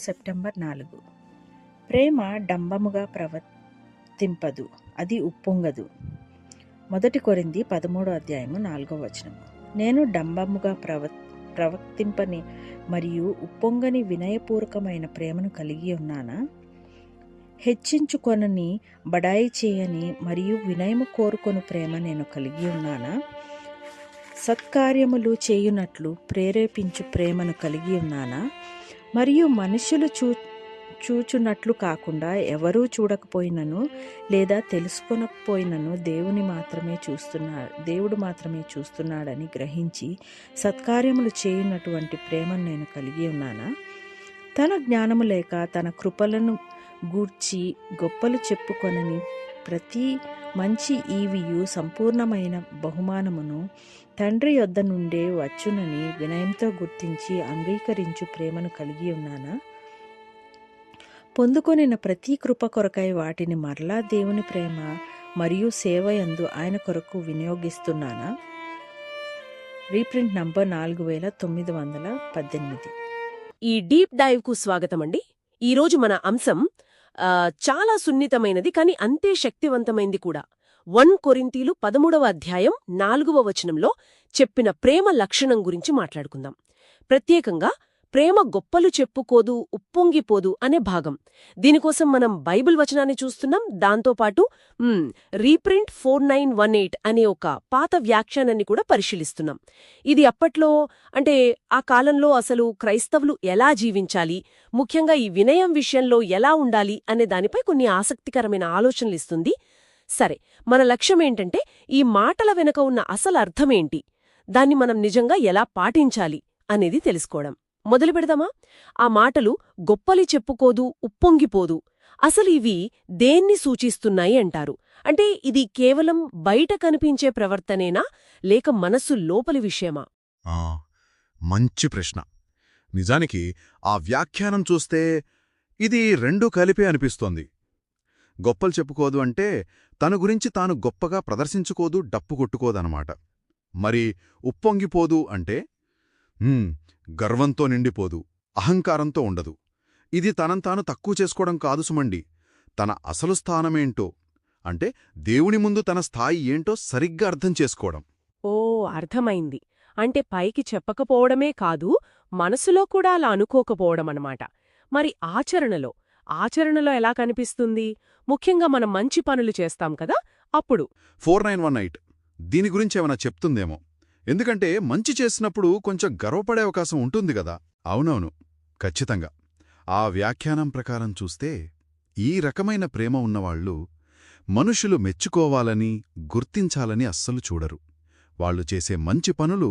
September నాలుగు. ప్రేమ డంబముగా ప్రవర్తింపదు అది ఉప్పొంగదు. మొదటి కొరింది పదమూడో అధ్యాయము నాలుగో వచనము. నేను డంబముగా ప్రవ ప్రవర్తింపని మరియు ఉప్పొంగని వినయపూర్వకమైన ప్రేమను కలిగి ఉన్నానా? హెచ్చించుకొనని బడాయి చేయని మరియు వినయము కోరుకొని ప్రేమ నేను కలిగి ఉన్నానా? సత్కార్యములు చేయునట్లు ప్రేరేపించు ప్రేమను కలిగి ఉన్నానా? మరియు మనుషులు చూ చూచున్నట్లు కాకుండా ఎవరూ చూడకపోయినను లేదా తెలుసుకొనకపోయినను దేవుని మాత్రమే చూస్తున్నాడు దేవుడు మాత్రమే చూస్తున్నాడని గ్రహించి సత్కార్యములు చేయనటువంటి ప్రేమను నేను కలిగి ఉన్నానా? తన జ్ఞానము లేక తన కృపలను గూర్చి గొప్పలు చెప్పుకొనని ప్రతి మంచి ఈవియు సంపూర్ణమైన బహుమానమును తండ్రి యొద్ద నుండే వచ్చునని వినయంతో గుర్తించి అంగీకరించు ప్రేమను కలిగి ఉన్నానా? పొందుకొనిన ప్రతి కృప కొరకై వాటిని మరలా దేవుని ప్రేమ మరియు సేవ యందు ఆయన కొరకు వినియోగిస్తున్నానా? రీప్రింట్ నంబర్ నాలుగు వేల తొమ్మిది వందల పద్దెనిమిది. ఈ డీప్ డైవ్కు స్వాగతం అండి ఈరోజు మన అంశం చాలా సున్నితమైనది కానీ అంతే శక్తివంతమైంది కూడా. వన్ కొరింతీలు పదమూడవ అధ్యాయం నాలుగవ వచనంలో చెప్పిన ప్రేమ లక్షణం గురించి మాట్లాడుకుందాం. ప్రత్యేకంగా ప్రేమ గొప్పలు చెప్పుకోదు ఉప్పొంగిపోదు అనే భాగం. దీనికోసం మనం బైబిల్ వచనాన్ని చూస్తున్నాం. దాంతోపాటు reprint four nine one eight అనే ఒక పాత వ్యాఖ్యానాన్ని కూడా పరిశీలిస్తున్నాం. ఇది అప్పట్లో అంటే ఆ కాలంలో అసలు క్రైస్తవులు ఎలా జీవించాలి ముఖ్యంగా ఈ వినయం విషయంలో ఎలా ఉండాలి అనే దానిపై కొన్ని ఆసక్తికరమైన ఆలోచనలిస్తుంది సరే మన లక్ష్యమేంటంటే ఈ మాటల వెనుక ఉన్న అసలు అర్థమేంటి దాన్ని మనం నిజంగా ఎలా పాటించాలి అనేది తెలుసుకోవడం. మొదలు పెడదామా? ఆ మాటలు గొప్పలి చెప్పుకోదు ఉప్పొంగిపోదు. అసలు ఇవి దేన్ని సూచిస్తున్నాయి అంటారు? అంటే ఇది కేవలం బయట కనిపించే ప్రవర్తనేనా? లేక మనస్సు లోపలి విషయమా? ఆ, మంచి ప్రశ్న. నిజానికి ఆ వ్యాఖ్యానం చూస్తే ఇది రెండూ కలిపే అనిపిస్తోంది. గొప్పలు చెప్పుకోదు అంటే తన గురించి తాను గొప్పగా ప్రదర్శించుకోదు డప్పు కొట్టుకోదనమాట. మరి ఉప్పొంగిపోదు అంటే? గర్వంతో నిండిపోదు అహంకారంతో ఉండదు. ఇది తనంతాను తక్కువ చేసుకోవడం కాదు సుమండి. తన అసలు స్థానమేంటో అంటే దేవుని ముందు తన స్థాయి ఏంటో సరిగ్గా అర్థం చేసుకోవడం. ఓ అర్థమైంది. అంటే పైకి చెప్పకపోవడమే కాదు మనసులో కూడా అలా అనుకోకపోవడమన్నమాట మరి ఆచరణలో ఆచరణలో ఎలా కనిపిస్తుంది? ముఖ్యంగా మనం మంచి పనులు చేస్తాం కదా అప్పుడు. ఫోర్ నైన్ వన్ ఎయిట్ దీని గురించి ఏమైనా చెప్తుందేమో. ఎందుకంటే మంచి చేసినప్పుడు కొంచెం గర్వపడే అవకాశం ఉంటుంది కదా. అవునవును. ఖచ్చితంగా. ఆ వ్యాఖ్యానం ప్రకారం చూస్తే ఈ రకమైన ప్రేమ ఉన్నవాళ్ళు మనుషులు మెచ్చుకోవాలని గుర్తించాలని అస్సలు చూడరు. వాళ్ళు చేసే మంచి పనులు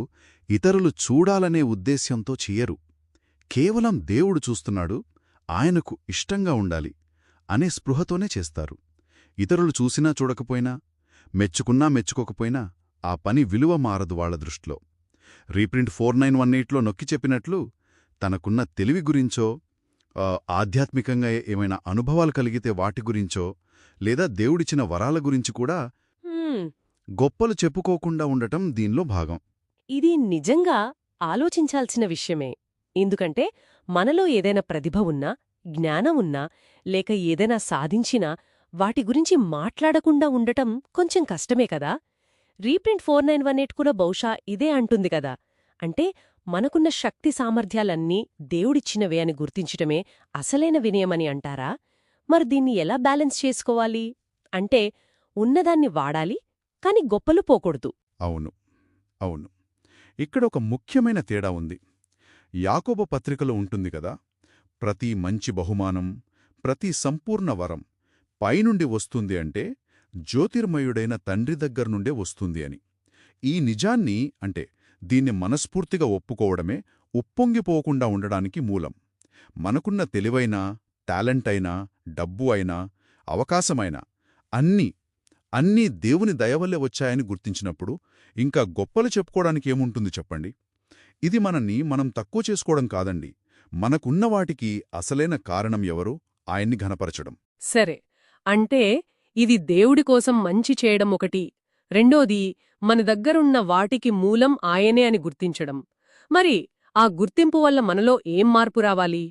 ఇతరులు చూడాలనే ఉద్దేశ్యంతో చెయ్యరు కేవలం దేవుడు చూస్తున్నాడు ఆయనకు ఇష్టంగా ఉండాలి అనే స్పృహతోనే చేస్తారు. ఇతరులు చూసినా చూడకపోయినా మెచ్చుకున్నా మెచ్చుకోకపోయినా ఆ పని విలువ మారదు వాళ్ళ దృష్టిలో. రీప్రింట్ ఫోర్ నైన్ వన్ ఎయిట్లో నొక్కి చెప్పినట్లు తనకున్న తెలివి గురించో ఆధ్యాత్మికంగా ఏమైనా అనుభవాలు కలిగితే వాటి గురించో లేదా దేవుడిచిన వరాల గురించి కూడా గొప్పలు చెప్పుకోకుండా ఉండటం దీనిలో భాగం. ఇది నిజంగా ఆలోచించాల్సిన విషయమే. ఎందుకంటే మనలో ఏదైనా ప్రతిభ ఉన్నా జ్ఞానం ఉన్నా లేక ఏదైనా సాధించినా వాటి గురించి మాట్లాడకుండా ఉండటం కొంచెం కష్టమే కదా? Reprint four nine one eight కూడా బహుశా ఇదే అంటుంది కదా. అంటే మనకున్న శక్తి సామర్థ్యాలన్నీ దేవుడిచ్చినవే అని గుర్తించటమే అసలైన వినయమని అంటారా? మరి దీన్ని ఎలా బ్యాలెన్స్ చేసుకోవాలి? అంటే ఉన్నదాన్ని వాడాలి కాని గొప్పలు పోకూడదు. అవును అవును. ఇక్కడ ఒక ముఖ్యమైన తేడా ఉంది. యాకోబ పత్రికలో ఉంటుంది కదా ప్రతి మంచి బహుమానం ప్రతి సంపూర్ణ వరం పైనుండి వస్తుంది అంటే జ్యోతిర్మయుడైన తండ్రి దగ్గర్నుండే వస్తుంది అని. ఈ నిజాన్ని అంటే దీన్ని మనస్ఫూర్తిగా ఒప్పుకోవడమే ఉప్పొంగిపోకుండా ఉండడానికి మూలం. మనకున్న తెలివైనా టాలెంట్ అయినా డబ్బు అయినా అవకాశమైనా అన్నీ అన్నీ దేవుని దయవల్లే వచ్చాయని గుర్తించినప్పుడు ఇంకా గొప్పలు చెప్పుకోవడానికి ఏముంటుంది చెప్పండి? ఇది మనల్ని మనం తక్కువ చేసుకోవడం కాదండి. మనకున్న వాటికి అసలైన కారణం ఎవరో? ఆయన్ని ఘనపరచడం. సరే. అంటే ఇది దేవుడి కోసం మంచి చేయడం ఒకటి. రెండోది మన దగ్గరున్న వాటికి మూలం ఆయనే అని గుర్తించడం. మరి ఆ గుర్తింపు వల్ల మనలో ఏం మార్పు రావాలి?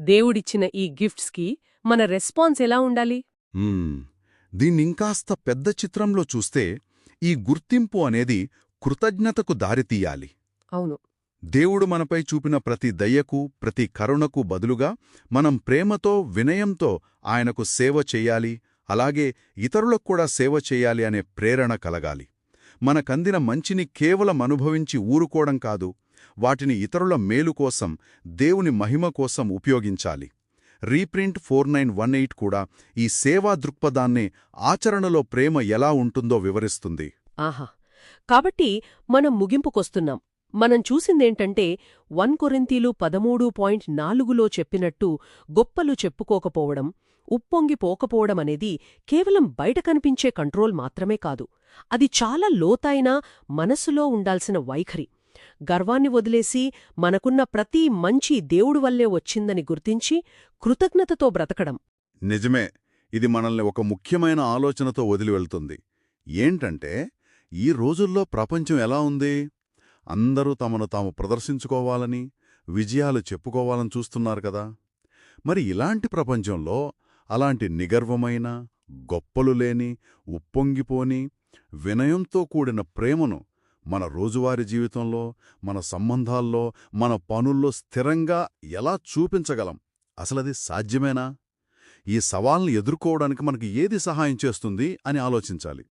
దేవుడిచ్చిన ఈ గిఫ్ట్స్కి మన రెస్పాన్స్ ఎలా ఉండాలి. దీన్నింకాస్త పెద్ద చిత్రంలో చూస్తే ఈ గుర్తింపు అనేది కృతజ్ఞతకు దారితీయాలి. అవును. దేవుడు మనపై చూపిన ప్రతి దయకు ప్రతి కరుణకు బదులుగా మనం ప్రేమతో వినయంతో ఆయనకు సేవ చెయ్యాలి అలాగే ఇతరులకు కూడా సేవ చెయ్యాలి అనే ప్రేరణ కలగాలి. మనకందిన మంచిని కేవలం అనుభవించి ఊరుకోవడం కాదు వాటిని ఇతరుల మేలు కోసం దేవుని మహిమ కోసం ఉపయోగించాలి. Reprint four nine one eight కూడా ఈ సేవా దృక్పథాన్నే ఆచరణలో ప్రేమ ఎలా ఉంటుందో వివరిస్తుంది. ఆహా! కాబట్టి మనం ముగింపుకొస్తున్నాం. మనం చూసిందేంటంటే వన్ కొరింతీలు పదమూడు పాయింట్ నాలుగులో చెప్పినట్టు గొప్పలు చెప్పుకోకపోవడం ఉప్పొంగిపోకపోవడం అనేది కేవలం బయట కనిపించే కంట్రోల్ మాత్రమే కాదు. అది చాలా లోతైన మనసులో ఉండాల్సిన వైఖరి. గర్వాన్ని వదిలేసి మనకున్న ప్రతి మంచి దేవుడు వల్లే వచ్చిందని గుర్తించి కృతజ్ఞతతో బ్రతకడం. నిజమే. ఇది మనల్ని ఒక ముఖ్యమైన ఆలోచనతో వదిలి వెళ్తుంది. ఏంటంటే ఈ రోజుల్లో ప్రపంచం ఎలా ఉంది? అందరూ తమను తాము ప్రదర్శించుకోవాలని విజయాలు చెప్పుకోవాలని చూస్తున్నారు కదా! మరి ఇలాంటి ప్రపంచంలో అలాంటి నిగర్వమైన గొప్పలు లేని ఉప్పొంగిపోని వినయంతో కూడిన ప్రేమను మన రోజువారీ జీవితంలో మన సంబంధాల్లో మన పనుల్లో స్థిరంగా ఎలా చూపించగలం? అసలది సాధ్యమేనా? ఈ సవాల్ని ఎదుర్కోవడానికి మనకి ఏది సహాయం చేస్తుంది అని ఆలోచించాలి.